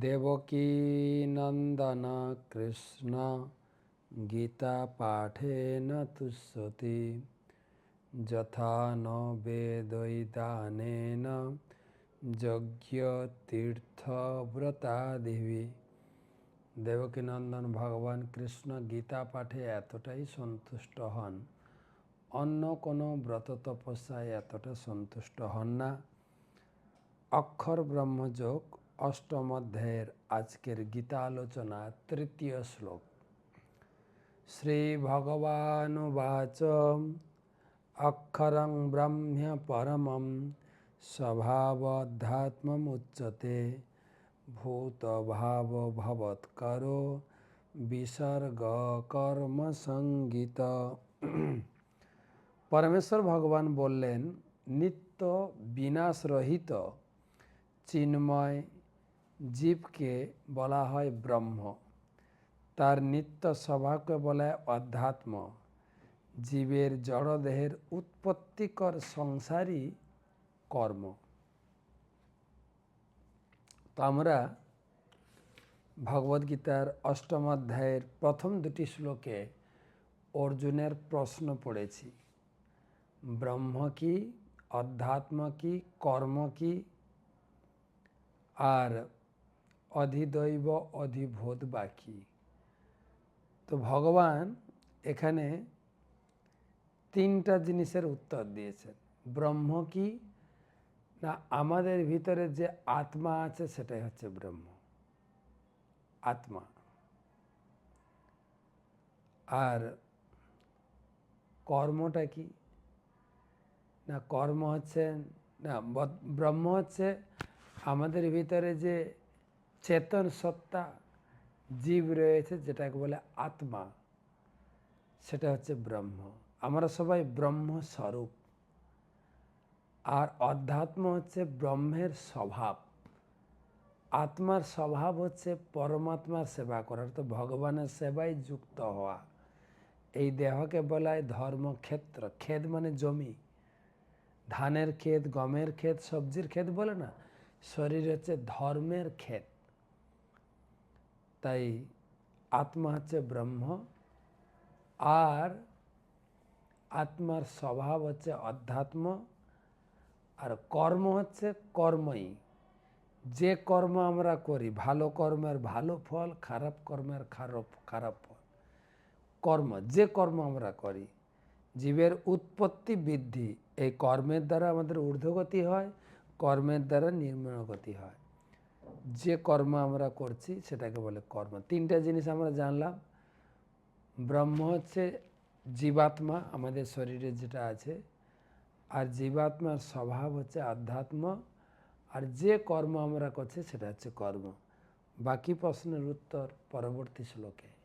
দেবকী নন্দন কৃষ্ণ গীতা পাঠেন তুষ্যতি। যথা ন বেদৈদানেন যজ্ঞ তীর্থ ব্রতাদিবি দেবকীনন্দন ভগবান কৃষ্ণ গীতা পাঠে এতটাই সন্তুষ্ট হন। অন্য কোনো ব্রত তপস্যায় এতটা সন্তুষ্ট হন না। অক্ষর ব্রহ্মযোগ অষ্টম অধ্যায়ের আজকের গীতা আলোচনা তৃতীয় শ্লোক শ্রী ভগবানুবাচ অক্ষরং ব্রহ্ম পরমম স্বভাবধ্যাত্মুচ্যতে ভূতভাব ভবৎকরো বিসর্গ কর্ম সঙ্গীত পরমেশ্বর ভগবান বললেন নিত্য বিনাশরহিত চিন্ময় জীবকে বলা হয় ব্রহ্ম। তার নিত্য স্বভাবকে বলা অধ্যাত্ম। জীবের জড়দেহের উৎপত্তিকর সংসারই কর্ম। তো আমরা ভগবদ্গীতার অষ্টম অধ্যায়ের প্রথম দুটি শ্লোকে অর্জুনের প্রশ্ন পড়েছি। ব্রহ্ম কি, অধ্যাত্ম কি, কর্ম কি? আর অধিদৈব অধিভূত বাকি। তো ভগবান এখানে তিনটা জিনিসের উত্তর দিয়েছেন। ব্রহ্ম কি? না, আমাদের ভিতরে যে আত্মা আছে সেটাই হচ্ছে ব্রহ্ম। আত্মা। আর কর্মটা কি? না, কর্ম হচ্ছে, না ব্রহ্ম হচ্ছে আমাদের ভিতরে যে চেতন সত্তা জীব রয়েছে, যেটাকে বলে আত্মা। সেটা হচ্ছে ব্রহ্ম। আমরা সবাই ব্রহ্ম স্বরূপ আর অধ্যাত্ম হচ্ছে ব্রহ্মের স্বভাব। আত্মার স্বভাব হচ্ছে পরমাত্মার সেবা করার তো ভগবানের সেবায় যুক্ত হওয়া। এই দেহকে বলা হয় ধর্মক্ষেত্র। ক্ষেত মানে জমি। ধানের ক্ষেত, গমের ক্ষেত, সবজির ক্ষেত বলে না? শরীর হচ্ছে ধর্মের ক্ষেত। তাই আত্মা হচ্ছে ব্রহ্ম, আর আত্মার স্বভাব হচ্ছে অধ্যাত্ম, আর কর্ম হচ্ছে কর্মই। যে কর্ম আমরা করি, ভালো কর্মের ভালো ফল, খারাপ কর্মের খারাপ খারাপ ফল। কর্ম, যে কর্ম আমরা করি, জীবের উৎপত্তি বৃদ্ধি, এই কর্মের দ্বারা আমাদের ঊর্ধ্বগতি হয়, কর্মের দ্বারা নিম্নগতি হয়। যে কর্ম আমরা করছি সেটাকে বলে কর্ম। তিনটা জিনিস আমরা জানলাম। ব্রহ্ম হচ্ছে জীবাত্মা, আমাদের শরীরে যেটা আছে। আর জীবাত্মার স্বভাব হচ্ছে আধ্যাত্ম। আর যে কর্ম আমরা করছি সেটা হচ্ছে কর্ম। বাকি প্রশ্নের উত্তর পরবর্তী শ্লোকে।